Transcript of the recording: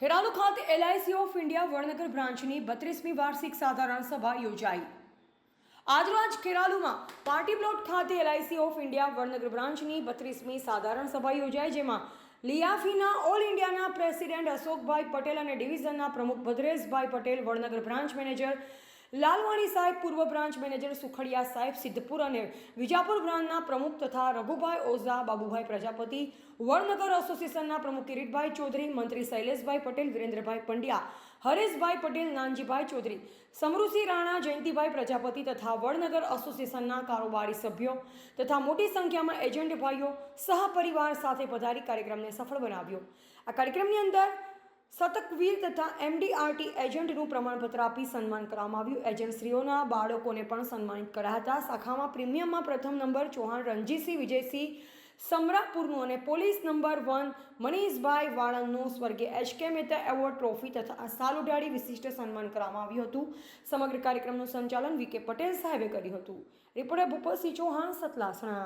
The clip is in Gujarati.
ખેરાલુ ખાતે એલઆઈસી ઓફ ઇન્ડિયા વડનગર બ્રાન્ચની બત્રીસમી વાર્ષિક સાધારણ સભા યોજાઈ. આજરોજ ખેરાલુમાં પાર્ટી પ્લોટ ખાતે એલઆઈસી ઓફ ઇન્ડિયા વડનગર બ્રાન્ચની બત્રીસમી સાધારણ સભા યોજાઈ, જેમાં લિયાફીના ઓલ ઇન્ડિયાના પ્રેસિડેન્ટ અશોકભાઈ પટેલ અને ડિવિઝનના પ્રમુખ ભદ્રેશભાઈ પટેલ, વડનગર બ્રાન્ચ મેનેજર લાલવાણી સાહેબ પૂર્વ બ્રાન્ચ મેનેજર સુખડિયા સાહેબ સિદ્ધપુર અને વિજાપુર બ્રાન્ચના પ્રમુખ તથા રઘુભાઈ ઓઝા, બાબુભાઈ પ્રજાપતિ, વડનગર એસોસિએશનના પ્રમુખ કિરીટભાઈ ચૌધરી, મંત્રી શૈલેષભાઈ પટેલ, વિરેન્દ્રભાઈ પંડ્યા, હરેશભાઈ પટેલ, નાનજીભાઈ ચૌધરી, સમૃષિ રાણા, જયંતિભાઈ પ્રજાપતિ તથા વડનગર એસોસિએશનના કારોબારી સભ્યો તથા મોટી સંખ્યામાં એજન્ટ ભાઈઓ સહપરિવાર સાથે પધારી કાર્યક્રમને સફળ બનાવ્યો. આ કાર્યક્રમની અંદર સતકવીર તથા એમડીઆરટી એજન્ટનું પ્રમાણપત્ર આપી સન્માન કરવામાં આવ્યું. એજન્ટશ્રીઓના બાળકોને પણ સન્માનિત કર્યા હતા. શાખામાં પ્રીમિયમમાં પ્રથમ નંબર ચૌહાણ રણજીતસિંહ, વિજયસિંહ સમરાપુરનું અને પોલીસ નંબર વન મનીષભાઈ વાળંદનું સ્વર્ગીય H K Mehta award trophy તથા સાલ ઉડાડી વિશિષ્ટ સન્માન કરવામાં આવ્યું હતું. સમગ્ર કાર્યક્રમનું સંચાલન વી કે પટેલ સાહેબે કર્યું હતું. રિપોર્ટર ભૂપતસિંહ ચૌહાણ, સતલાસણા.